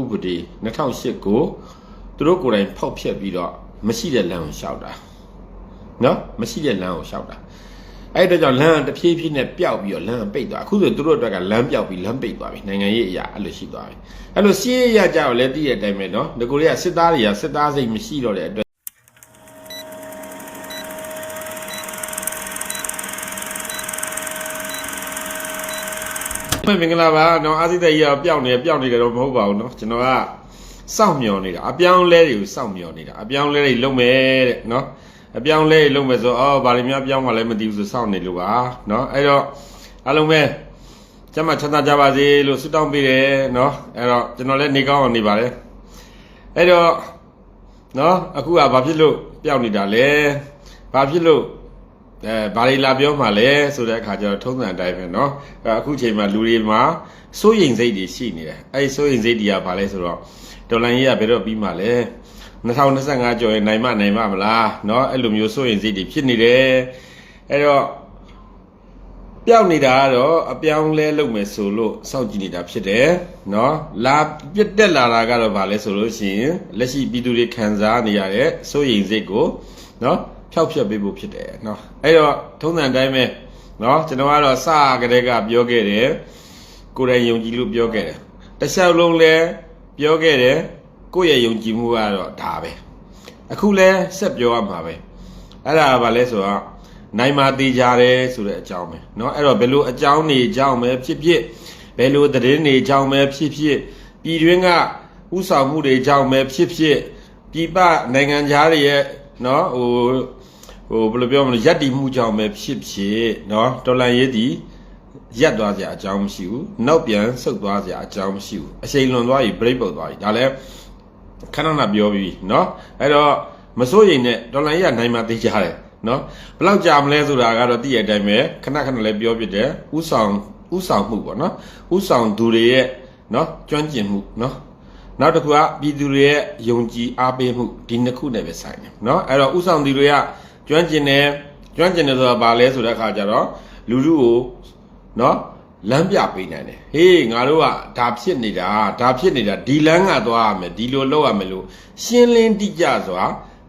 ဥပဒေ2008ကိုသူတို့ကိုယ်တိုင်ဖောက်ဖျက်ပြီးတော့မရှိတဲ့လမ်းကိုရှောက်တာနော်မရှိတဲ့လမ်းကိုရှောက်တာအဲ့ဒါကြောင့်လမ်းကတဖြည်းဖြည်းနဲ့ပျောက်ပြီးတော့လမ်းကပိတ်သွားအခုဆိုသူတို့အတွက်ကလမ်းပျောက်ပြီးလမ်းပိတ်သွားပြီနိုင်ငံရေးအရာအဲ့လိုရှိသွားပြီအဲ့လိုစီးရရကြတော့လည်းတည့်ရတဲ့အတိုင်းပဲနော်ဒီကိုရီးယားစစ်သားတွေကစစ်သားစိတ်မရှိတော့တဲ့အတွက် မင်္ဂလာပါနော်အာသီတဲ့ကြီးကပျောက်နေပျောက်နေတယ်တော့မဟုတ်ပါဘူးနော်ကျွန်တော်ကစောင့်မျှော်နေတာအပြောင်းလဲတွေကိုစောင့်မျှော်နေတာအပြောင်းလဲတွေလုပ်မယ်တဲ့နော်အပြောင်းလဲတွေလုပ်မယ်ဆိုအော်ဗာလိများပြောင်းမှလည်းမသိဘူးဆိုစောင့်နေလို့ပါနော်အဲ့တော့အားလုံးပဲကျမ်းမချမ်းသာကြပါစေလို့ဆုတောင်းပေးတယ်နော်အဲ့တော့ကျွန်တော်လည်းနေကောင်းအောင်နေပါတယ်အဲ့တော့နော်အခုကဘာဖြစ်လို့ပျောက်နေတာလဲဘာဖြစ်လို့ အဲဘာတွေလာပြောမှလဲဆိုတဲ့အခါကျတော့ထုံးစံအတိုင်းပဲเนาะအခုချိန်မှာလူတွေမှာစိုးရိမ်စိတ်တွေရှိနေတယ်အဲဒီစိုးရိမ်စိတ်တွေကဘာလဲဆိုတော့ဒေါ်လာကြီးကဘယ်တော့ပြီးမှလဲ2025ကျော်ရင်နိုင်မနိုင်မမလားเนาะအဲ့လိုမျိုးစိုးရိမ်စိတ်တွေဖြစ်နေတယ်အဲ့တော့ပျောက်နေတာကတော့အပြောင်းလဲလုပ်မယ်ဆိုလို့စောင့်ကြည့်နေတာဖြစ်တယ်เนาะလာပြတ်တက်လာတာကတော့ဘာလဲဆိုလို့ရှိရင်လက်ရှိပြည်သူတွေခံစားနေရတဲ့စိုးရိမ်စိတ်ကိုเนาะ ဖျောက်ဖျက်ပေးဖို့ဖြစ်တယ်เนาะအဲ့တော့ထုံးစံအတိုင်းပဲเนาะကျွန်တော်ကတော့စကတည်းကပြောခဲ့တယ်ကိုယ်တိုင်ယုံကြည်လို့ပြောခဲ့တယ်တစ်လျှောက်လုံးလဲပြောခဲ့တယ်ကိုယ့်ရဲ့ယုံကြည်မှုကတော့ဒါပဲအခုလဲဆက်ပြောရမှာပဲအဲ့ဒါကဘာလဲဆိုတော့နိုင်မာသေးကြတယ်ဆိုတဲ့အကြောင်းပဲเนาะအဲ့တော့ဘယ်လိုအကြောင်းနေကြောင်းပဲဖြစ်ဖြစ်ဘယ်လိုသတင်းနေကြောင်းပဲဖြစ်ဖြစ်ပြည်တွင်းကဥဆောင်မှုတွေကြောင်းပဲဖြစ်ဖြစ်ပြည်ပနိုင်ငံသားတွေရဲ့เนาะဟို ဟိုဘယ်လိုပြောမလဲရက်တီမှုကြောင်းပဲဖြစ်ဖြစ်เนาะဒေါ်လာရေးတီရက်သွားစရာအကြောင်းမရှိဘူးနောက်ပြန်ဆုတ်သွားစရာအကြောင်းမရှိဘူးအချိန်လွန်သွားပြီ break ပုတ်သွားပြီဒါလည်းခဏခဏပြောပြီးเนาะအဲ့တော့မစိုးရိမ်နဲ့ဒေါ်လာရေးကနိုင်မှသိကြတယ်နော်ဘယ်လောက်ကြာမလဲဆိုတာကတော့သိရတဲ့အတိုင်းပဲခဏခဏလည်းပြောပြတယ်ဥဆောင်ဥဆောင်မှုပေါ့နော်ဥဆောင်သူတွေရဲ့နော်ကျွမ်းကျင်မှုနော်နောက်တစ်ခုကပြည်သူတွေရဲ့ယုံကြည်အားပေးမှုဒီနှစ်ခုနဲ့ပဲဆိုင်တယ်နော်အဲ့တော့ဥဆောင်သူတွေက ကျွမ်းကျင်တယ်ကျွမ်းကျင်တယ်ဆိုတာဘာလဲဆိုတဲ့အခါကျတော့လူလူကိုနော်လမ်းပြပေးနိုင်တယ်ဟေးငါတို့ကဒါဖြစ်နေတာဒါဖြစ်နေတာဒီလမ်းကသွားရမယ်ဒီလိုလုပ်ရမယ်လို့ရှင်းလင်းတိကျစွာ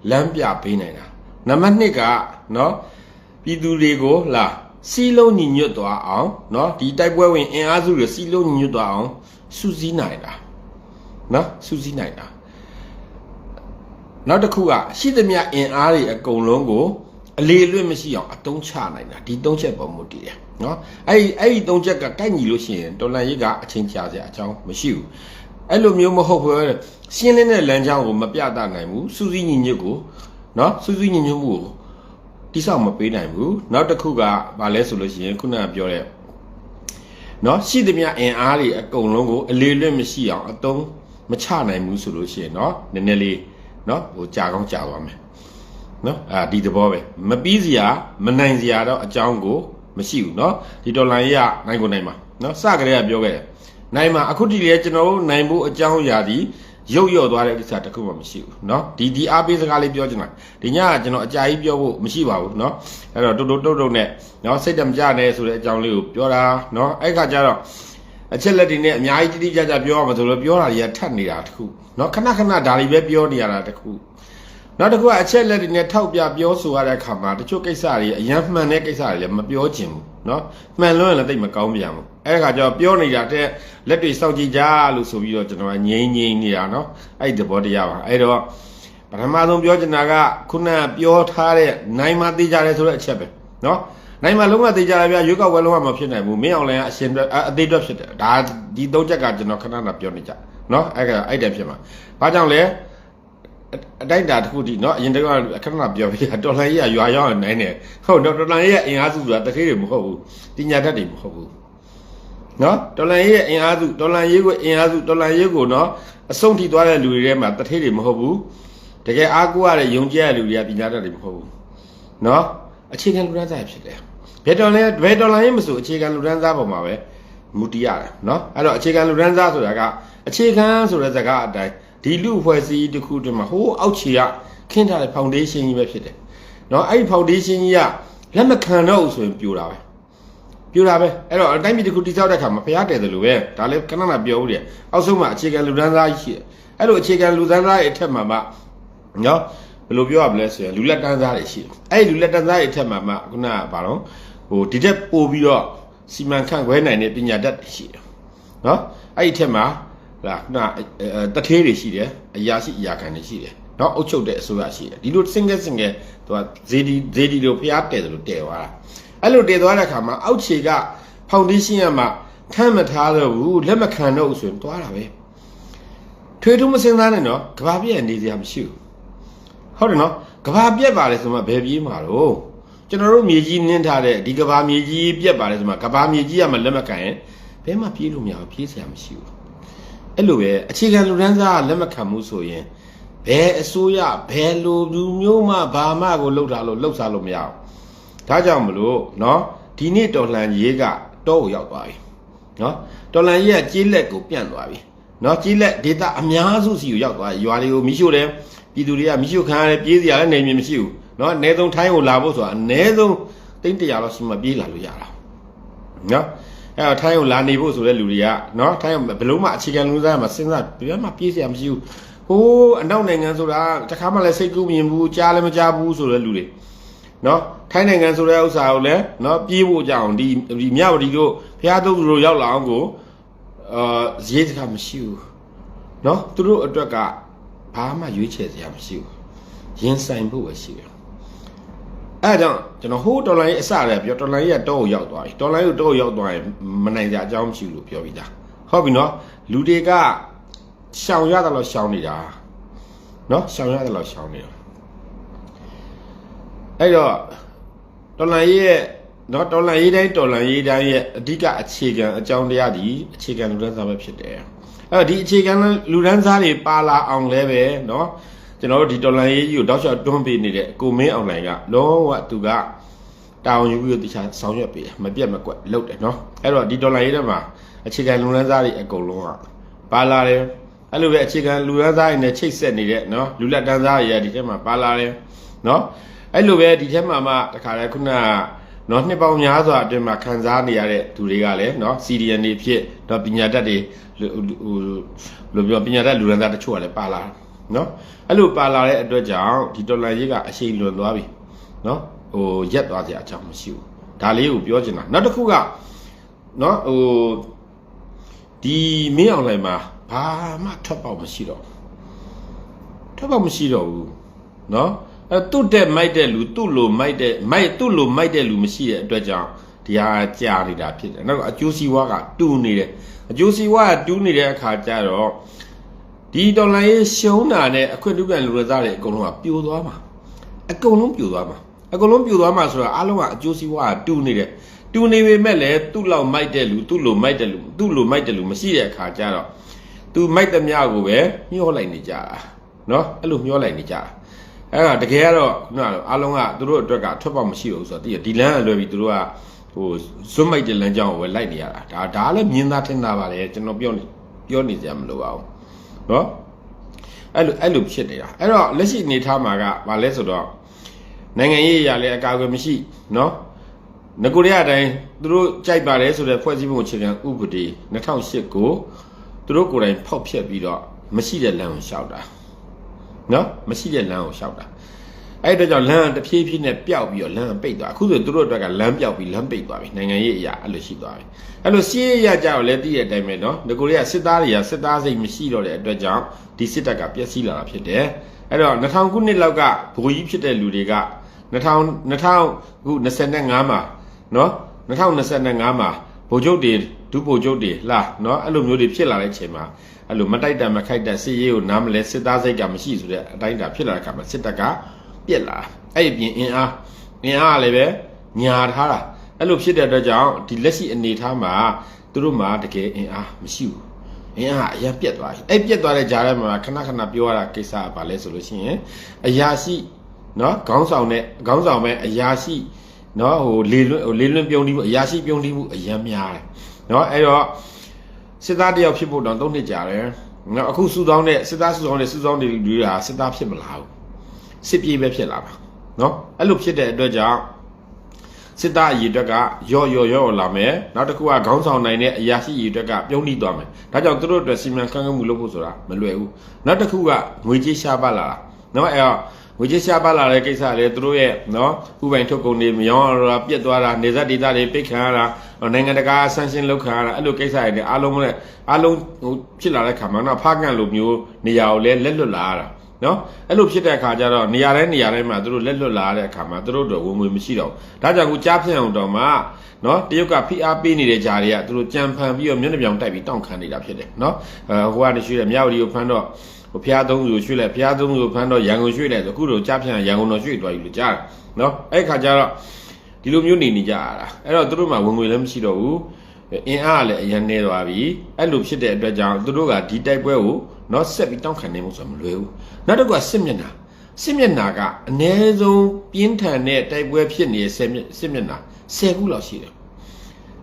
လမ်းပြပေးနိုင်တာနံပါတ်1ကနော်ပြည်သူတွေကိုလာစီလုံးညီညွတ်သွားအောင်နော်ဒီတိုက်ပွဲဝင်အင်အားစုတွေစီလုံးညီညွတ်သွားအောင်စုစည်းနိုင်တာနော်စုစည်းနိုင်တာ နောက်တစ်ခုကရှိသမျှအင်အားတွေအကုန်လုံးကိုအလေလွတ်မရှိအောင်အတုံးချနိုင်တာဒီသုံးချက်ပေါ်မူတည်တယ်နော်အဲ့ဒီအဲ့ဒီသုံးချက်ကကိုက်ညီလို့ရှိရင်တော်လန်ရိပ်ကအချင်းချစရာအကြောင်းမရှိဘူးအဲ့လိုမျိုးမဟုတ်ဘဲရှင်းလင်းတဲ့လမ်းကြောင်းကိုမပြတနိုင်ဘူးစူးစီးညီညွတ်ကိုနော်စူးစီးညီညွတ်မှုကိုတိဆောက်မပေးနိုင်ဘူးနောက်တစ်ခုကဘာလဲဆိုလို့ရှိရင်ခုနကပြောတဲ့နော်ရှိသမျှအင်အားတွေအကုန်လုံးကိုအလေလွတ်မရှိအောင်အတုံးမချနိုင်ဘူးဆိုလို့ရှိရင်နော်နည်းနည်းလေး နော်ဟိုကြာကောင်းကြာသွားမယ်နော်အာဒီသဘောပဲမပြီးစရာမနိုင်စရာတော့အကြောင်းကိုမရှိဘူးเนาะဒီဒေါ်လာကြီးကနိုင်ကိုနိုင်မှာเนาะစကလေးကပြောခဲ့တယ်နိုင်မှာအခုဒီလေကျွန်တော်တို့နိုင်ဖို့အကြောင်းအရာဒီရုပ်ရော့သွားတဲ့ကိစ္စတစ်ခုမှမရှိဘူးเนาะဒီဒီအားပေးစကားလေးပြောချင်တာဒီညကကျွန်တော်အကြာကြီးပြောဖို့မရှိပါဘူးเนาะအဲ့တော့တုတ်တုတ်တုတ်တုတ်နဲ့เนาะစိတ်တမကြနဲ့ဆိုတဲ့အကြောင်းလေးကိုပြောတာเนาะအဲ့ခါကျတော့ အချက်လက်တွေနဲ့အများကြီးတိတိကျကျပြောရမှာဆိုလို့ပြောတာတွေကထပ်နေတာတခုเนาะခဏခဏဒါတွေပဲပြောနေရတာတခုနောက်တစ်ခုကအချက်လက်တွေနဲ့ထောက်ပြပြောဆိုရတဲ့အခါမှာတချို့ကိစ္စတွေအယံမှန်တဲ့ကိစ္စတွေလည်းမပြောချင်ဘူးเนาะမှန်လို့ရင်လည်းတိတ်မကောင်းပြန်ဘူးအဲ့ဒါကကြောင့်ပြောနေတာတဲ့လက်တွေစောင့်ကြည့်ကြလို့ဆိုပြီးတော့ကျွန်တော်ကငြိမ်ငြိမ်နေတာเนาะအဲ့ဒီသဘောတရားပါအဲ့တော့ပထမဆုံးပြောချင်တာကခုနကပြောထားတဲ့နိုင်မသေးကြတယ်ဆိုတဲ့အချက်ပဲเนาะ နိုင်မှာလုံးဝသိကြရဗျာရွေးကောက်ပွဲလုံးဝမဖြစ်နိုင်ဘူးမင်းအောင်လည်းအရှင်အတွက်အသေးအတွက်ဖြစ်တယ်ဒါဒီသုံးချက်ကကျွန်တော်ခဏခဏပြောနေကြနော်အဲ့ကအဲ့တဲ့ဖြစ်မှာဘာကြောင့်လဲအတိုင်းတာတစ်ခုဒီနော်အရင်တကခဏပြောပြတာတော်လိုင်းကြီးကရွာရောက်နိုင်တယ်ဟုတ်တော့တော်လိုင်းကြီးရဲ့အင်အားစုဆိုတာတတိတွေမဟုတ်ဘူးတင်ညာတတ်တွေမဟုတ်ဘူးနော်တော်လိုင်းကြီးရဲ့အင်အားစုတော်လိုင်းကြီးကိုအင်အားစုတော်လိုင်းကြီးကိုနော်အဆုံးထိသွားတဲ့လူတွေထဲမှာတတိတွေမဟုတ်ဘူးတကယ်အားကိုးရတဲ့ယုံကြည်ရတဲ့လူတွေကတင်ညာတတ်တွေမဟုတ်ဘူးနော်အခြေခံလူသားသားဖြစ်တယ် ဘယ်တော်လဲဘယ်တော်လှန်ရေးမဆိုအခြေခံလူတန်းစားပေါ်မှာပဲမူတည်ရတယ်เนาะအဲ့တော့အခြေခံလူတန်းစားဆိုတာကအခြေခံဆိုတဲ့စကားအတိုင်းဒီလူဖွဲ့စည်းတစ်ခုတည်းမှာဟိုးအောက်ခြေကခင်းထားတဲ့ foundation ကြီးပဲဖြစ်တယ်เนาะအဲ့ဒီ foundation ကြီးကလက်မခံတော့ဘူးဆိုရင်ပြိုတာပဲ ပြူတာပဲအဲ့တော့တိုင်းပြည်တစ်ခုတိစောက်တဲ့ခါမှာဖျားတယ်တယ်လို့ပဲဒါလည်းခဏခဏပြောဦးတယ်အောက်ဆုံးမှာအခြေခံလူဒန်းစားကြီးရှိတယ်အဲ့လိုအခြေခံလူဒန်းစားရဲ့အထက်မှာမှနော်ဘယ်လိုပြောရမလဲဆိုရင်လူလက်တန်းစားတွေရှိတယ်အဲ့ဒီလူလက်တန်းစားရဲ့အထက်မှာမှခုနကဘာလို့ ဟိုဒီတက်ပို့ပြီးတော့စီမံခန့်ခွဲနိုင်တဲ့ပညာတတ်တွေရှိတယ်နော်အဲ့ဒီအထက်မှာလာခုနတထေးတွေရှိတယ်အရာရှိအရာခံတွေရှိတယ်နော်အုတ်ချုပ်တဲ့အစိုးရရှိတယ်ဒီလို single single သူကဇေဒီဇေဒီလိုဖျားတယ်တယ်လို့တည်သွားတာအဲ့လိုတည်သွားတဲ့အခါမှာအောက်ခြေက foundation ကမှထမ်းမထားတော့ဘူးလက်မခံတော့ဘူးဆိုရင်သွားတာပဲထွေးထူးမစင်သားနဲ့နော်ကဘာပြည့်နေစရာမရှိဘူးဟုတ်တယ်နော်ကဘာပြက်ပါလေဆိုမှဘယ်ပြေးမှာတော့ ကျွန်တော်တို့မြေကြီးနင်းထားတဲ့ဒီကဘာမြေကြီးပြက်ပါလေဆိုမှကဘာမြေကြီးကမှလက်မခံရင်ဘယ်မှပြေးလို့မရဘူးပြေးစရာမရှိဘူးအဲ့လိုပဲအခြေခံလူတန်းစားကလက်မခံမှုဆိုရင်ဘယ်အစိုးရဘယ်လိုလူမျိုးမှဘာမှကိုလှုပ်ထားလို့လှုပ်စားလို့မရဘူးဒါကြောင့်မလို့เนาะဒီနေ့တော်လှန်ရေးကတောကိုရောက်သွားပြီเนาะတော်လှန်ရေးကကြေးလက်ကိုပြန့်သွားပြီเนาะကြေးလက်ဒေတာအများစုစီကိုရောက်သွားရွာတွေကိုမိရှို့တယ်ပြည်သူတွေကမိရှို့ခံရတယ်ပြေးစရာလည်းနေမြင်မရှိဘူး နော်အနည်းဆုံးထိုင်းကိုလာဖို့ဆိုတာအနည်းဆုံးတိန့်တရာတော့စမပြေးလာလို့ရတာနော်အဲတော့ထိုင်းကိုလာနေဖို့ဆိုတဲ့လူတွေကနော်ထိုင်းကိုဘယ်လုံးမှအခြေခံလူစားမှာစဉ်းစားဘယ်မှပြေးစရာမရှိဘူးဟိုးအနောက်နိုင်ငံဆိုတာတခါမှလည်းစိတ်ကူးမြင်ဘူးကြားလည်းမကြားဘူးဆိုတဲ့လူတွေနော်ထိုင်းနိုင်ငံဆိုတဲ့ဥစ္စာကိုလည်းနော်ပြေးဖို့ကြအောင်ဒီဒီမြဝတီတို့ဖျားသုံးသူတို့ရောက်လာအောင်ကိုအာရေးစကားမရှိဘူးနော်သူတို့အတွက်ကဘာမှရွေးချယ်စရာမရှိဘူးရင်ဆိုင်ဖို့ပဲရှိတယ် အဲဒါကြောင့်ကျွန်တော်ဟိုးဒေါ်လာရေးအစရပြောဒေါ်လာရေးကတော့ကိုရောက်သွားပြီဒေါ်လာရေးကတော့ကိုရောက်သွားရင်မနိုင်စရာအကြောင်းမရှိဘူးလို့ပြောပြီးသားဟုတ်ပြီနော်လူတွေကရှောင်ရတယ်လို့ရှောင်နေတာနော်ရှောင်ရတယ်လို့ရှောင်နေတာအဲ့တော့တော်လန်ရေးရဲ့နော်တော်လန်ရေးတိုင်းတော်လန်ရေးတိုင်းရဲ့အဓိကအခြေခံအကြောင်းတရားဒီအခြေခံလူဒန်းစားပဲဖြစ်တယ်အဲ့တော့ဒီအခြေခံလူဒန်းစားတွေပါလာအောင်လဲပဲနော် ကျွန်တော်တို့ဒီတော်လန်ရေးကြီးကိုတောက်လျှောက်တွန်းပေးနေတဲ့ကိုမင်းအောင်လိုင်ကလုံးဝသူကတာဝန်ယူပြီးတော့တခြားဆောင်ရွက်ပေးတယ်မပြတ်မကွက်လုပ်တယ်နော်အဲ့တော့ဒီတော်လန်ရေးထဲမှာအခြေခံလူဒန်းစားတွေအကုန်လုံးကပါလာတယ်အဲ့လိုပဲအခြေခံလူဒန်းစားတွေနဲ့ချိတ်ဆက်နေတဲ့နော်လူလက်တန်းစားတွေရဒီထဲမှာပါလာတယ်နော်အဲ့လိုပဲဒီထဲမှာမှတခါလဲခုနကနော်နှစ်ပေါင်းများစွာအတွင်းမှာခံစားနေရတဲ့သူတွေကလည်းနော် CDN တွေဖြစ်တော့ပညာတတ်တွေဟိုလိုပြောပညာတတ်လူရန်သားတချို့ကလည်းပါလာ နော်အဲ့လိုပါလာတဲ့အတွက်ကြောင့်ဒီဒေါ်လာရေးကအရှိန်လွန်သွားပြီနော်ဟိုရက်သွားစရာအကြောင်းမရှိဘူးဒါလေးကိုပြောချင်တာနောက်တစ်ခုကနော်ဟိုဒီမင်းအောင်လိုက်မှာဘာမှထွက်ပေါက်မရှိတော့ထွက်ပေါက်မရှိတော့ဘူးနော်အဲသူ့တဲ့မိုက်တဲ့လူသူ့လိုမိုက်တဲ့မိုက်သူ့လိုမိုက်တဲ့လူမရှိတဲ့အတွက်ကြောင့်ဒီဟာကြာနေတာဖြစ်တယ်။နောက်တော့အကျိုးစီးပွားကတူနေတယ်။အကျိုးစီးပွားကတူနေတဲ့အခါကျတော့ ဒီဒေါ်လာရေးရှုံးတာနဲ့အခွင့်အရေးလူရသားတွေအကုန်လုံးကပြိုသွားမှာ။အကုန်လုံးပြိုသွားမှာ။အကုန်လုံးပြိုသွားမှာဆိုတော့အားလုံးကအကျိုးစီးပွားကတူနေတယ်။တူနေပေမဲ့လည်းသူ့လောက်မိုက်တဲ့လူသူ့လိုမိုက်တဲ့လူသူ့လိုမိုက်တဲ့လူမရှိတဲ့အခါကျတော့သူမိုက်တဲ့မြကိုပဲမျောလိုက်နေကြတာ။နော်အဲ့လိုမျောလိုက်နေကြတာ။အဲ့ဒါတကယ်ကတော့ခုနကအားလုံးကသူတို့အတွက်ကထွက်ပေါက်မရှိဘူးဆိုတော့တည်ဒီလမ်းအလွယ်ပြီးသူတို့ကဟိုဇွတ်မိုက်တဲ့လမ်းကြောင်းကိုပဲလိုက်နေရတာဒါဒါလည်းမြင်သားထင်တာပါလေကျွန်တော်ပြောနေပြောနေကြမလို့ပါဘူး နော်အဲ့လိုအဲ့လိုဖြစ်နေတာအဲ့တော့လက်ရှိအနေထားမှာကဘာလဲဆိုတော့နိုင်ငံရေးအရာလည်းအကာအကွယ်မရှိနော်ငကိုရအတိုင်းသူတို့ကြိုက်ပါတယ်ဆိုတဲ့ဖွဲ့စည်းပုံအခြေခံဥပဒေ2008ကိုသူတို့ကိုယ်တိုင်ဖောက်ဖျက်ပြီးတော့မရှိတဲ့လမ်းကိုရှောက်တာနော်မရှိတဲ့လမ်းကိုရှောက်တာ အဲ့အတွက်ကြောင့်လမ်းကတဖြည်းဖြည်းနဲ့ပျောက်ပြီးတော့လမ်းကပိတ်သွားအခုဆိုသူတို့အတွက်ကလမ်းပျောက်ပြီးလမ်းပိတ်သွားပြီနိုင်ငံရေးအရာအဲ့လိုရှိသွားပြီအဲ့လိုစီးရေးရကြတော့လည်းတည့်တဲ့အတိုင်းပဲနော်ငကိုရီးယားစစ်သားတွေကစစ်သားစိတ်မရှိတော့တဲ့အတွက်ကြောင့်ဒီစစ်တပ်ကပျက်စီးလာတာဖြစ်တယ်အဲ့တော့2000ခုနှစ်လောက်ကဘိုးကြီးဖြစ်တဲ့လူတွေက2000 2000ခု25မှာနော်2025မှာဗိုလ်ချုပ်တွေဒုဗိုလ်ချုပ်တွေလာနော်အဲ့လိုမျိုးတွေဖြစ်လာတဲ့အချိန်မှာအဲ့လိုမတိုက်တံမခိုက်တံစစ်ရေးကိုနားမလဲစစ်သားစိတ်ကမရှိဆိုတဲ့အတိုင်းတာဖြစ်လာတဲ့အခါမှာစစ်တပ်က ပြက်လာအဲ့ဒီပြင်အင်အားအင်အားကလည်းပဲညာထားတာအဲ့လိုဖြစ်တဲ့အတွက်ကြောင့်ဒီလက်ရှိအနေအထားမှာသူတို့မှာတကယ်အင်အားမရှိဘူးအင်အားအရင်ပြက်သွားပြီအဲ့ပြက်သွားတဲ့ကြားထဲမှာခဏခဏပြောရတာကိစ္စကဘာလဲဆိုလို့ရှိရင်အရာရှိနော်ခေါင်းဆောင်နဲ့ခေါင်းဆောင်ပဲအရာရှိနော်ဟိုလေလွန့်ဟိုလေလွန့်ပြုံးတီးမှုအရာရှိပြုံးတီးမှုအရင်များတယ်နော်အဲ့တော့စစ်သားတယောက်ဖြစ်ဖို့တော့၃နှစ်ကြာတယ်နော်အခုစုဆောင်းတဲ့စစ်သားစုဆောင်းတဲ့စုဆောင်းတဲ့လူတွေကစစ်သားဖြစ်မလာဘူး စစ်ပြေးပဲဖြစ်လာပါနော်အဲ့လိုဖြစ်တဲ့အတွက်ကြောင့်စစ်သားအရေးအတွက်ကရော့ရော့ရော့လာမယ်နောက်တစ်ခုကခေါင်းဆောင်နိုင်တဲ့အရာရှိအရေးအတွက်ကပြုံးနှိသွားမယ်ဒါကြောင့်သူတို့အတွက်စီမံခန့်ခွဲမှုလုပ်ဖို့ဆိုတာမလွယ်ဘူးနောက်တစ်ခုကငွေကြေးရှားပါလာတာနော်အဲ့တော့ငွေကြေးရှားပါလာတဲ့ကိစ္စလေသူတို့ရဲ့နော်ဥပိုင်ထုတ်ကုန်တွေမယောင်းရတာပြက်သွားတာနေဆက်ဒေသတွေပိတ်ခံရတာနိုင်ငံတကာဆန်းရှင်းလုပ်ခံရတာအဲ့လိုကိစ္စတွေနဲ့အားလုံးနဲ့အားလုံးဟိုဖြစ်လာတဲ့ခါမှာနော်ဖားကန်လိုမျိုးနေရာကိုလည်းလက်လွတ်လာရတာ နော်အဲ့လိုဖြစ်တဲ့အခါကျတော့နေရာတိုင်းနေရာတိုင်းမှာသူတို့လက်လွတ်လာတဲ့အခါမှာသူတို့တော့ဝင်ငွေမရှိတော့ဘူးဒါကြောင့်ခုကြားဖြစ်အောင်တော့မှနော်တရုတ်ကဖိအားပေးနေတဲ့ဂျာတွေကသူတို့ကြံဖန်ပြီးတော့မျက်နှာပြောင်တိုက်ပြီးတောင့်ခံနေတာဖြစ်တယ်နော်အဲဟိုကနေရွှေ့တယ်မြောက်ရီကိုဖမ်းတော့ဟိုဖျားသုံးစုကိုရွှေ့လိုက်ဖျားသုံးစုကိုဖမ်းတော့ရန်ကုန်ရွှေ့လိုက်ဆိုအခုတော့ကြားဖြစ်ရန်ကုန်တော့ရွှေ့သွားပြီလို့ကြားတယ်နော်အဲ့ခါကျတော့ဒီလိုမျိုးနေနေကြရတာအဲ့တော့သူတို့မှဝင်ငွေလည်းမရှိတော့ဘူးအင်အားကလည်းအရင်နေသွားပြီအဲ့လိုဖြစ်တဲ့အတွက်ကြောင့်သူတို့ကဒီတိုက်ပွဲကို နော်ဆက်ပြီးတောင့်ခံနေမှုဆိုမလွယ်ဘူးနောက်တစ်ခုကစစ်မျက်နှာစစ်မျက်နှာကအနည်းဆုံးပြင်းထန်တဲ့တိုက်ပွဲဖြစ်နေတဲ့စစ်မျက်စစ်မျက်နှာ10ခုလောက်ရှိတယ်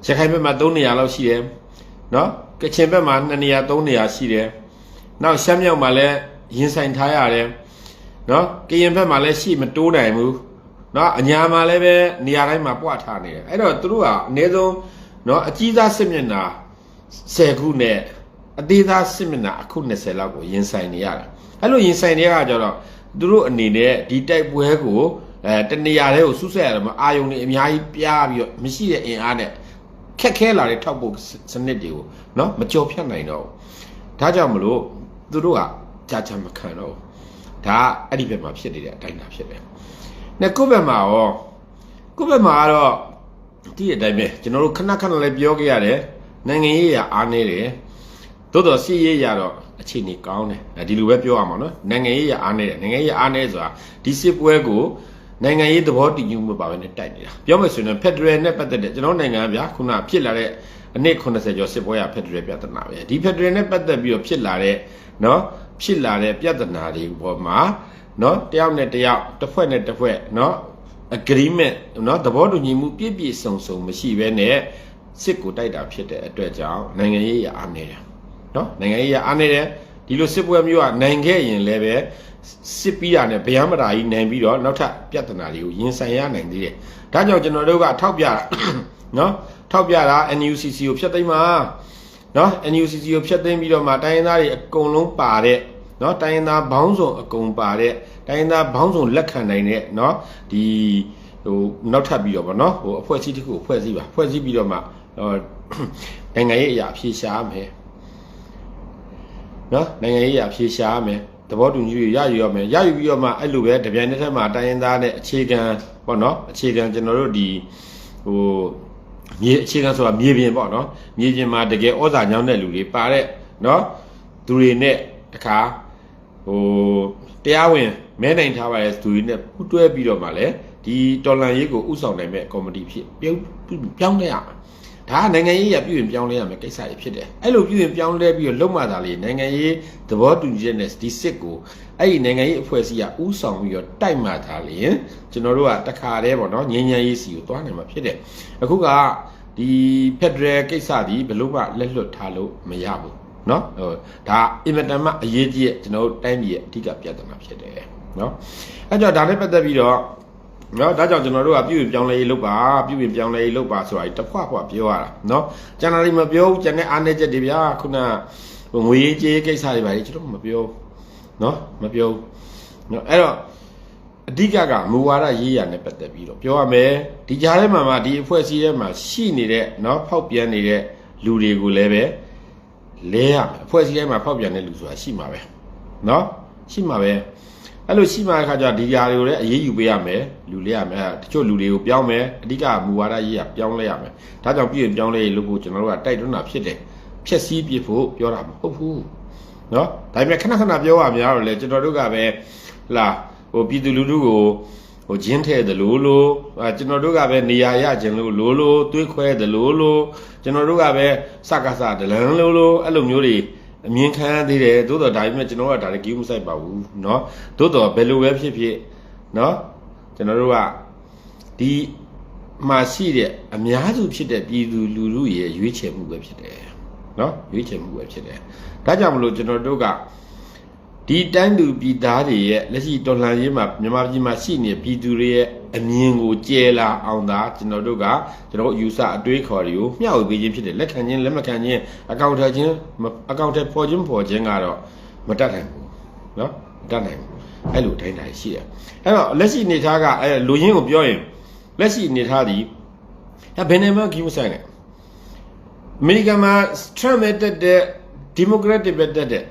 ရခိုင်ဘက်မှာ3နေရာလောက်ရှိတယ်နော်ကချင်ဘက်မှာ2နေရာ3နေရာရှိတယ်နောက်ရှမ်းမြောက်မှာလည်းရင်ဆိုင်ထားရတယ်နော်ကရင်ဘက်မှာလည်းရှိမတိုးနိုင်ဘူးနော်အညာမှာလည်းပဲနေရာတိုင်းမှာပွားထားနေတယ်အဲ့တော့သူတို့ကအနည်းဆုံးနော်အကြီးသားစစ်မျက်နှာ10ခုနဲ့ အသေးသားစစ်မျက်နှာအခု20လောက်ကိုရင်ဆိုင်နေရတယ်အဲ့လိုရင်ဆိုင်နေရကြတော့သူတို့အနေနဲ့ဒီတိုက်ပွဲကိုအဲတနေရာလေးကိုစုဆက်ရတယ်မအာယုံနေအများကြီးပြားပြီးတော့မရှိတဲ့အင်အားနဲ့ခက်ခဲလာတဲ့ထောက်ပို့စနစ်တွေကိုနော်မကြော်ဖြတ်နိုင်တော့ဘူးဒါကြောင့်မလို့သူတို့ကကြာချာမခံတော့ဘူးဒါအဲ့ဒီဘက်မှာဖြစ်နေတဲ့အတိုင်းတာဖြစ်တယ်။နဲ့ကိုယ့်ဘက်မှာရောကိုယ့်ဘက်မှာကတော့ဒီအတိုင်းပဲကျွန်တော်တို့ခဏခဏလည်းပြောခဲ့ရတယ်နိုင်ငံရေးရအားနေတယ် သို့တော်စီရေးရတော့အခြေအနေကောင်းတယ်ဒီလိုပဲပြောရမှာနော်နိုင်ငံရေးရအားနေတယ်နိုင်ငံရေးရအားနေဆိုတာဒီစစ်ပွဲကိုနိုင်ငံရေးသဘောတည်ညွမှုပါပဲနဲ့တိုက်နေတာပြောမယ်ဆိုရင်ဖက်ဒရယ်နဲ့ပတ်သက်တဲ့ကျွန်တော်နိုင်ငံဗျာခုနဖြစ်လာတဲ့အနည်း80ကျော်စစ်ပွဲရဖက်ဒရယ်ပြဿနာပဲဒီဖက်ဒရယ်နဲ့ပတ်သက်ပြီးတော့ဖြစ်လာတဲ့နော်ဖြစ်လာတဲ့ပြဿနာတွေပေါ်မှာနော်တယောက်နဲ့တယောက်တစ်ဖွဲ့နဲ့တစ်ဖွဲ့နော် agreement နော်သဘောတူညီမှုပြည့်ပြည့်စုံစုံမရှိဘဲနဲ့စစ်ကိုတိုက်တာဖြစ်တဲ့အတွက်ကြောင့်နိုင်ငံရေးရအားနေတယ် နော်နိုင်ငံရေးရအားနေတယ်ဒီလိုစစ်ပွဲမျိုးကနိုင်ခဲ့ရင်လည်းပဲစစ်ပြီးတာနဲ့ဗျမ်းမတာကြီးနိုင်ပြီးတော့နောက်ထပ်ပြဿနာတွေကိုရင်ဆိုင်ရနိုင်သေးတယ်ဒါကြောင့်ကျွန်တော်တို့ကထောက်ပြတာနော်ထောက်ပြတာ NUCC ကိုဖျက်သိမ်းမှာနော် NUCC ကိုဖျက်သိမ်းပြီးတော့မှတိုင်းရင်းသားတွေအကုန်လုံးပါတဲ့နော်တိုင်းရင်းသားဘောင်းစုံအကုန်ပါတဲ့တိုင်းရင်းသားဘောင်းစုံလက်ခံနိုင်တဲ့နော်ဒီဟိုနောက်ထပ်ပြီးတော့ဗောနော်ဟိုအဖွဲ့အစည်းတစ်ခုကိုဖွဲ့စည်းပါဖွဲ့စည်းပြီးတော့မှဟိုနိုင်ငံရေးအရာဖြေရှားမယ် နော်နိုင်ငံရေးအရာဖြေရှားမယ်သဘောတူညီရရယူရမယ်ရယူပြီးတော့မှအဲ့လိုပဲတပြိုင်တည်းထက်မှာတိုင်းရင်းသားနဲ့အခြေခံဗောနော်အခြေခံကျွန်တော်တို့ဒီဟိုမြေအခြေခံဆိုတာမြေပြင်ပေါ့နော်မြေပြင်မှာတကယ်ဩဇာညောင်းတဲ့လူတွေပါတဲ့နော်သူတွေနဲ့တခါဟိုတရားဝင်မဲနိုင်ထားပါရဲ့သူတွေနဲ့ပူးတွဲပြီးတော့မှလည်းဒီတော်လန်ရေးကိုဥဆောင်နိုင်မဲ့ကော်မတီဖြစ်ပြုံးပြောင်းလဲရမှာ ဒါကနိုင်ငံရေးရပြုရင်ပြောင်းလဲရမယ်ကိစ္စတွေဖြစ်တယ်အဲ့လိုပြုရင်ပြောင်းလဲပြီးတော့လုံမှသာလေနိုင်ငံရေးသဘောတူညီချက်နဲ့ဒီစစ်ကိုအဲ့ဒီနိုင်ငံရေးအဖွဲ့အစည်းကဥဆောင်ပြီးတော့တိုက်မှသာလေကျွန်တော်တို့ကတခါတည်းပေါ့နော်ငြိမ်းချမ်းရေးစီကိုသွားနိုင်မှာဖြစ်တယ်အခုကဒီဖက်ဒရယ်ကိစ္စဒီဘလို့မှလက်လွတ်ထားလို့မရဘူးเนาะဟိုဒါအင်မတန်မှအရေးကြီးရဲ့ကျွန်တော်တို့တိုင်းပြည်ရဲ့အဓိကပြဿနာဖြစ်တယ်เนาะအဲကြောင့်ဒါနဲ့ပတ်သက်ပြီးတော့ နော်ဒါကြောင့်ကျွန်တော်တို့ကပြုပြင်ပြောင်းလဲရေးလုပ်ပါပြုပြင်ပြောင်းလဲရေးလုပ်ပါဆိုတာတခွခွပြောရတာနော်ကျန်တာတွေမပြောဘူးကျန်တဲ့အားနည်းချက်တွေဗျာခုနငွေရေးကြေးကိစ္စတွေပါလေကျွန်တော်မပြောနော်မပြောနော်အဲ့တော့အဓိကကမူဝါဒရေးရာနဲ့ပတ်သက်ပြီးတော့ပြောရမယ်ဒီကြားထဲမှာမှဒီအဖွဲ့အစည်းထဲမှာရှိနေတဲ့နော်ဖောက်ပြန်နေတဲ့လူတွေကိုလည်းပဲလဲရမယ်အဖွဲ့အစည်းထဲမှာဖောက်ပြန်တဲ့လူဆိုတာရှိမှာပဲနော်ရှိမှာပဲ အဲ့လိုရှိမှာအခါကျဒီຢာတွေကိုလည်းအရေးယူပေးရမယ်လူလဲရမယ်တချို့လူတွေကိုပြောင်းမယ်အဓိကမူဝါဒရေးရပြောင်းလဲရမယ်ဒါကြောင့်ပြည်ရင်ပြောင်းလဲရေးလို့ကိုကျွန်တော်တို့ကတိုက်တွန်းတာဖြစ်တယ်ဖြက်စီးပြဖို့ပြောတာမဟုတ်ဘူးเนาะဒါပေမဲ့ခဏခဏပြောရများတော့လေကျွန်တော်တို့ကပဲလာဟိုပြည်သူလူထုကိုဟိုဂျင်းထဲတယ်လို့လို့အဲကျွန်တော်တို့ကပဲနေရာရခြင်းလို့လို့လို့တွေးခွဲတယ်လို့လို့ကျွန်တော်တို့ကပဲစကားစဒလန်လို့လို့အဲ့လိုမျိုးတွေ အမြင်ခံရသေးတယ်သို့တော်ဒါပေမဲ့ကျွန်တော်ကဒါလည်းကြီးမဆိုင်ပါဘူးเนาะသို့တော်ဘယ်လိုပဲဖြစ်ဖြစ်เนาะကျွန်တော်တို့ကဒီမှာရှိတဲ့အများစုဖြစ်တဲ့ပြည်သူလူထုရဲ့ရွေးချယ်မှုပဲဖြစ်တယ်เนาะရွေးချယ်မှုပဲဖြစ်တယ်ဒါကြောင့်မလို့ကျွန်တော်တို့က ဒီတိုင်းသူပြည်သားတွေရဲ့လက်ရှိတော်လှန်ရေးမှာမြန်မာပြည်မှာရှိနေတဲ့ပြည်သူတွေရဲ့အမြင်ကိုကျဲလာအောင်သာကျွန်တော်တို့ကကျွန်တော်တို့ယူဆအတွေးခေါ်တွေကိုမျှဝေပေးခြင်းဖြစ်တယ်လက်ခံခြင်းလက်မခံခြင်းအကောင့်ထည့်ခြင်းအကောင့်ထည့်ပေါ်ခြင်းပေါ်ခြင်းကတော့မတတ်နိုင်ဘူးเนาะမတတ်နိုင်ဘူးအဲ့လိုတိုင်းတိုင်းရှိတယ်အဲ့တော့လက်ရှိအနေထားကအဲလူရင်းကိုပြောရင်လက်ရှိအနေထားဒီဒါဘယ်နဲ့မှကြီးမဆိုင်နဲ့အမေရိကန်မှာ Trump နဲ့တက်တဲ့ Democratic ပဲတက်တဲ့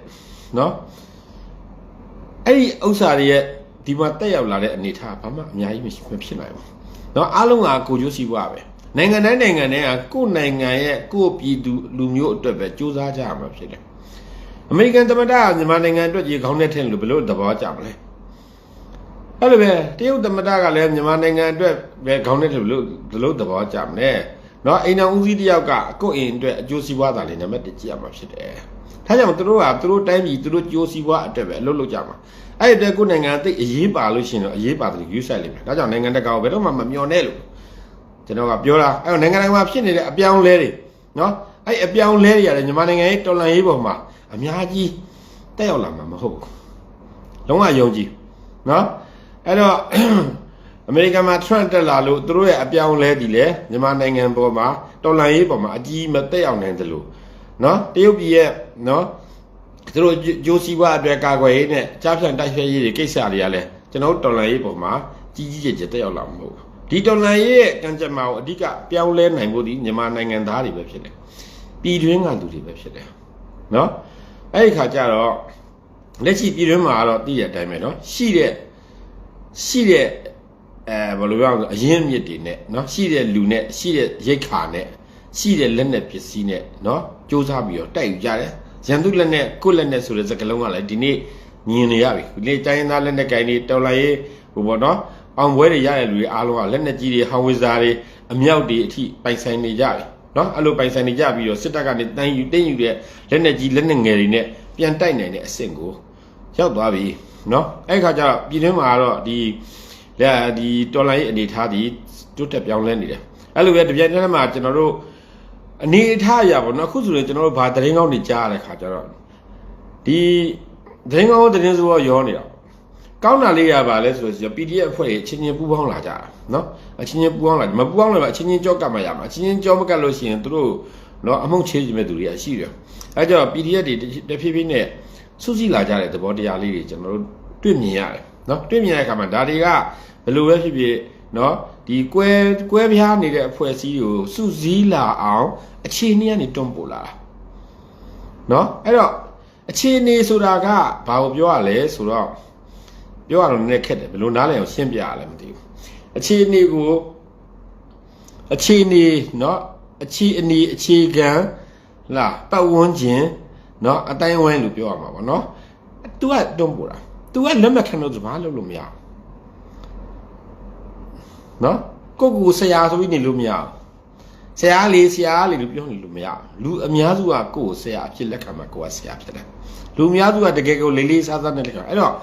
เนาะ အဲ့ဒီဥစ္စာတွေရဲ့ဒီမှာတက်ရောက်လာတဲ့အနေထားဘာမှအများကြီးမဖြစ်နိုင်ဘူး။နော်အားလုံးကကိုကျိုးစီးပွားပဲ။နိုင်ငံတိုင်းနိုင်ငံတိုင်းကကိုယ်နိုင်ငံရဲ့ကိုယ်ပြည်သူလူမျိုးအတွက်ပဲစူးစမ်းကြရမှာဖြစ်တယ်။အမေရိကန်သမ္မတကမြန်မာနိုင်ငံအတွက်ကြီးခေါင်းနဲ့ထင်လို့ဘယ်လိုသဘောကျမလဲ။အဲ့လိုပဲတရုတ်သမ္မတကလည်းမြန်မာနိုင်ငံအတွက်ပဲခေါင်းနဲ့ထင်လို့ဘယ်လိုသဘောကျမလဲ။ နော်အိမ်တော်ဦးစီးတယောက်ကကိုယ့်အိမ်အတွက်အကျိုးစီးပွားသာလေနံပါတ်1ကြည့်ရမှာဖြစ်တယ်။ဒါကြောင့်သူတို့ကသူတို့တိုင်းပြည်သူတို့ကြိုးစီးပွားအတွက်ပဲအလုပ်လုပ်ကြမှာ။အဲ့ဒီအတွက်ကိုယ်နိုင်ငံသိအရေးပါလို့ရှိရင်တော့အရေးပါတယ်ယူဆိုင်လိမ့်မယ်။ဒါကြောင့်နိုင်ငံတကာကိုဘယ်တော့မှမမျှော်နဲ့လို့ကျွန်တော်ကပြောတာအဲ့တော့နိုင်ငံတကာမှာဖြစ်နေတဲ့အပြောင်းလဲတွေနော်အဲ့အပြောင်းလဲတွေရတယ်ညီမနိုင်ငံရဲ့တော်လှန်ရေးပေါ်မှာအများကြီးတက်ရောက်လာမှာမဟုတ်ဘူး။လုံးဝယုံကြည်နော်အဲ့တော့ အမေရိကန်မှာ Trump တက်လာလို့သူတို့ရဲ့အပြောင်းလဲဒီလေမြန်မာနိုင်ငံပေါ်မှာတော်လှန်ရေးပေါ်မှာအကြီးမတက်ရောက်နိုင်တယ်လို့နော်တရုတ်ပြည်ရဲ့နော်သူတို့ဂျိုးစီဘွားအတွက်ကာကွယ်ရေးနဲ့ကြားဖြန့်တိုက်ဖျက်ရေးတွေကိစ္စတွေကလည်းကျွန်တော်တို့တော်လှန်ရေးပေါ်မှာကြီးကြီးကျယ်ကျယ်တက်ရောက်လာမှာမဟုတ်ဘူးဒီတော်လှန်ရေးရဲ့ကံကြမ္မာကိုအဓိကပြောင်းလဲနိုင်ဖို့ဒီမြန်မာနိုင်ငံသားတွေပဲဖြစ်တယ်ပြည်တွင်းကလူတွေပဲဖြစ်တယ်နော်အဲ့ဒီခါကျတော့လက်ရှိပြည်တွင်းမှာကတော့တည်တဲ့အတိုင်းပဲနော်ရှိတဲ့ရှိတဲ့ အဲဘယ်လိုပြောအောင်အရင်မြစ်တွေနဲ့เนาะရှိတဲ့လူနဲ့ရှိတဲ့ရိတ်ခါနဲ့ရှိတဲ့လက်နဲ့ပစ္စည်းနဲ့เนาะစူးစမ်းပြီးတော့တိုက်ယူကြတယ်ရန်သူလက်နဲ့ကိုလက်နဲ့ဆိုတဲ့စကားလုံးကလည်းဒီနေ့ညင်နေရပြီဒီနေ့တိုင်းရင်းသားလက်နဲ့ကိုင်နေတော်လာရေးဟိုပေါ့เนาะအောင်ပွဲတွေရတဲ့လူတွေအားလုံးကလက်နဲ့ကြီးတွေဟောင်ဝီဇာတွေအမြောက်တွေအထိပိုင်ဆိုင်နေကြပြီเนาะအဲ့လိုပိုင်ဆိုင်နေကြပြီးတော့စစ်တပ်ကနေတန်းယူတင်းယူတဲ့လက်နဲ့ကြီးလက်နဲ့ငယ်တွေနဲ့ပြန်တိုက်နိုင်တဲ့အဆင့်ကိုရောက်သွားပြီเนาะအဲ့ခါကျတော့ပြည်တွင်းမှာကတော့ဒီ လက်ဒီတော်လိုင်းရဲ့အနေအထားဒီတိုးတက်ပြောင်းလဲနေတယ်အဲ့လိုပဲတပြိုင်တည်းမှာကျွန်တော်တို့အနေအထားအရာပေါ့နော်အခုဆိုရင်ကျွန်တော်တို့ဘာသတင်းကောင်းတွေကြားရတဲ့ခါကျတော့ဒီသတင်းကောင်းသတင်းစိုးရောနေတာကောင်းတာလေးရပါလဲဆိုတော့ PDF အဖွဲ့ကြီးအချင်းချင်းပူးပေါင်းလာကြတာနော်အချင်းချင်းပူးပေါင်းလာမပူးပေါင်းလည်းမအချင်းချင်းကြောက်ကပ်မှရမှာအချင်းချင်းကြောမကပ်လို့ရှိရင်တို့နော်အမှုန့်ချေးကြည့်မဲ့သူတွေကရှိတယ်အဲကြောင့် PDF တွေတဖြည်းဖြည်းနဲ့စုစည်းလာကြတဲ့သဘောတရားလေးတွေကျွန်တော်တို့တွေ့မြင်ရတယ် နော်တွေ့မြင်ရတဲ့အခါမှာဒါတွေကဘယ်လိုပဲဖြစ်ဖြစ်နော်ဒီကွဲကွဲပြားနေတဲ့အဖွဲ့အစည်းကိုစုစည်းလာအောင်အခြေအနေကနေတွန်းပို့လာတာနော်အဲ့တော့အခြေအနေဆိုတာကဘာကိုပြောရလဲဆိုတော့ပြောရတော့နည်းနည်းခက်တယ်ဘယ်လိုနားလည်အောင်ရှင်းပြရလဲမသိဘူးအခြေအနေကိုအခြေအနေเนาะအခြေအနေအခြေခံလားပတ်ဝန်းကျင်เนาะအတိုင်းဝိုင်းလို့ပြောရမှာပေါ့เนาะ तू ကတွန်းပို့တာ ။ तू ကလက်မခံလို့တဘာလုပ်လို့မရဘူး။နော်ကိုကိုဆရာဆိုပြီးနေလို့မရဘူး။ဆရာလေးဆရာလေးလို့ပြောနေလို့မရဘူး။လူအများစုကကိုကိုဆရာအဖြစ်လက်ခံမှာကိုကဆရာဖြစ်တယ်။လူအများစုကတကယ်ကိုလေးလေးစားစားနဲ့လက်ခံ။အဲ့တော့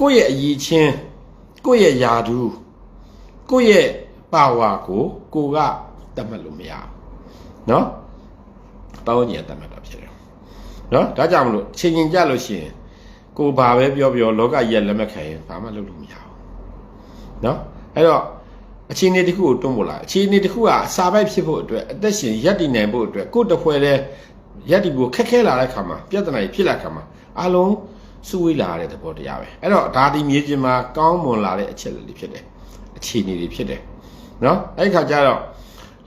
ကိုယ့်ရဲ့အရေးချင်းကိုယ့်ရဲ့ယာဒူးကိုယ့်ရဲ့ပါဝါကိုကိုကတတ်မှတ်လို့မရဘူး။နော်။ပါဝင်ကြီးကတတ်မှတ်တာဖြစ်တယ်။နော်ဒါကြောင့်မလို့ချိန်ကျင်ကြလို့ရှိရင် ကိုဘာပဲပြောပြောလောကကြီးကလက်မခံရင်ဘာမှလုပ်လို့မရဘူးเนาะအဲ့တော့အခြေအနေတစ်ခုကိုတွန်းပို့လာအခြေအနေတစ်ခုကစာပိုက်ဖြစ်ဖို့အတွက်အသက်ရှင်ရပ်တည်နိုင်ဖို့အတွက်ကိုယ့်တစ်ဖွဲတဲ့ရပ်တည်ဖို့ခက်ခဲလာတဲ့ခါမှာပြဿနာကြီးဖြစ်လာခါမှာအလုံးစုဝေးလာတဲ့သဘောတရားပဲအဲ့တော့ဒါဒီမြေပြင်မှာကောင်းမွန်လာတဲ့အချက်တွေဖြစ်တယ်အခြေအနေတွေဖြစ်တယ်နော်အဲ့ခါကျတော့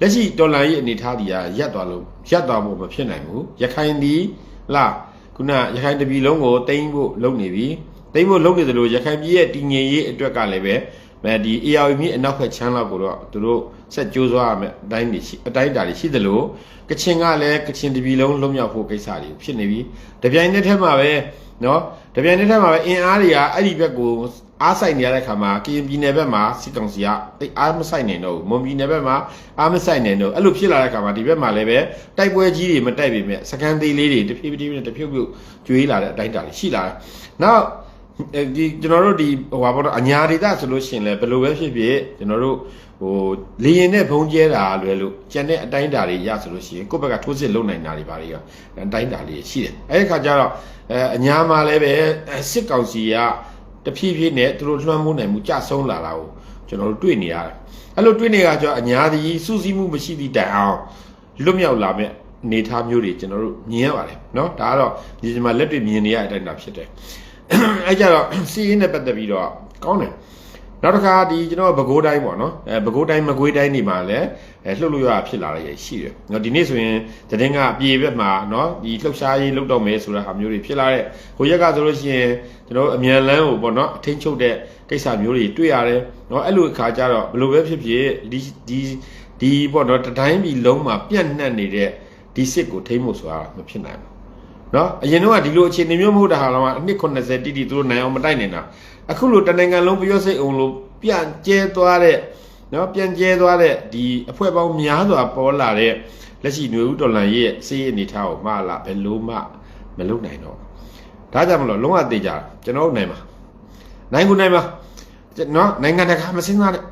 လက်ရှိဒေါ်လာရဲ့အနေအထားဒီကရပ်သွားလို့ရပ်သွားဖို့မဖြစ်နိုင်ဘူးရခိုင်ဒီလား ခုနရခိုင်တပြည်လုံးကိုတိမ့်ဖို့လုပ်နေပြီတိမ့်ဖို့လုပ်နေသလိုရခိုင်ပြည်ရဲ့တည်ငြိမ်ရေးအတွက်ကလည်းပဲမဲ့ဒီ AR မြစ်အနောက်ဘက်ချမ်းလောက်ကိုတော့သူတို့ဆက်ကြိုးစားရမယ်အတိုင်းတွေရှိအတိုင်းတာတွေရှိသလိုကချင်ကလည်းကချင်တပြည်လုံးလုံးမြောက်ဖို့ကိစ္စတွေဖြစ်နေပြီတပြိုင်နက်တည်းမှာပဲเนาะတပြိုင်နက်တည်းမှာပဲအင်အားတွေကအဲ့ဒီဘက်ကို အားဆိုင်နေရတဲ့ခါမှာကရင်ပြည်နယ်ဘက်မှာစစ်ကောင်စီကအဲ့အားမဆိုင်နိုင်တော့ဘူးမွန်ပြည်နယ်ဘက်မှာအားမဆိုင်နိုင်တော့အဲ့လိုဖြစ်လာတဲ့ခါမှာဒီဘက်မှာလည်းပဲတိုက်ပွဲကြီးတွေမတိုက်ပေမဲ့စကန်သေးလေးတွေတဖြည်းဖြည်းနဲ့တဖြည်းဖြည်းကျွေးလာတဲ့အတိုင်းတာတွေရှိလာတယ်နောက်အဲဒီကျွန်တော်တို့ဒီဟိုပါပေါ့နော်အညာဒေတာဆိုလို့ရှိရင်လည်းဘယ်လိုပဲဖြစ်ဖြစ်ကျွန်တော်တို့ဟိုလေရင်နဲ့ဘုံကျဲတာလွယ်လို့ကျန်တဲ့အတိုင်းတာတွေရဆိုလို့ရှိရင်ကိုယ့်ဘက်ကထိုးစစ်လုံနိုင်တာတွေပါတွေကအတိုင်းတာလေးရှိတယ်အဲဒီခါကျတော့အဲအညာမှာလည်းပဲအဲစစ်ကောင်စီက တဖြည်းဖြည်းနဲ့သူတို့လွှမ်းမိုးနိုင်မှုကြဆုံးလာတာကိုကျွန်တော်တို့တွေ့နေရတယ်အဲ့လိုတွေ့နေကြကျတော့အညာဒီစူးစီးမှုမရှိသည့်တိုင်အောင်လွတ်မြောက်လာမဲ့အနေအထားမျိုးတွေကျွန်တော်တို့မြင်ရပါတယ်เนาะဒါကတော့ဒီမှာလက်တွေ့မြင်နေရတဲ့အတိုင်းတာဖြစ်တယ် အဲ့ကြတော့စီးရင်နဲ့ပတ်သက်ပြီးတော့ကောင်းတယ် နောက်တစ်ခါဒီကျွန်တော်ပဲခူးတိုင်းပေါ့နော်အဲပဲခူးတိုင်းမကွေးတိုင်းနေမှာလည်းအဲလှုပ်လို့ရတာဖြစ်လာရရှိတယ်။နော်ဒီနေ့ဆိုရင်တည်င်းကအပြေဘက်မှာနော်ဒီလှုပ်ရှားရေးလှုပ်တော့မယ်ဆိုတဲ့ဟာမျိုးတွေဖြစ်လာတဲ့ဟိုရက်ကဆိုလို့ရှိရင်ကျွန်တော်အမြန်လန်းကိုပေါ့နော်အထင်းချုပ်တဲ့ကိစ္စမျိုးတွေတွေ့ရတယ်။နော်အဲ့လိုအခါကျတော့ဘယ်လိုပဲဖြစ်ဖြစ်ဒီဒီဒီပေါ့နော်တတိုင်းပြည်လုံးမှာပြန့်နှံ့နေတဲ့ဒီစစ်ကိုထိမ့်ဖို့ဆိုတာမဖြစ်နိုင်ဘူး။နော်အရင်တော့ကဒီလိုအခြေအနေမျိုးမဟုတ်တာဟာတော့အနှစ်80တိတိသူတို့နိုင်အောင်မတိုက်နေတာ အခုလိုတနိုင်ငံလုံးပြောစိတ်အောင်လို့ပြန့်ကျဲသွားတဲ့နော်ပြန့်ကျဲသွားတဲ့ဒီအဖွဲ့ပေါင်းများစွာပေါ်လာတဲ့လက်ရှိຫນွေဦးတော်လန်ရဲ့စေးရအနေထားကိုမှားလာဘယ်လို့မှမလုပ်နိုင်တော့ဒါကြောင့်မလို့လုံးဝတေးကြတာကျွန်တော်တို့နိုင်မှာနိုင်ကိုနိုင်မှာနော်နိုင်ငံတကာမစင်းသားတဲ့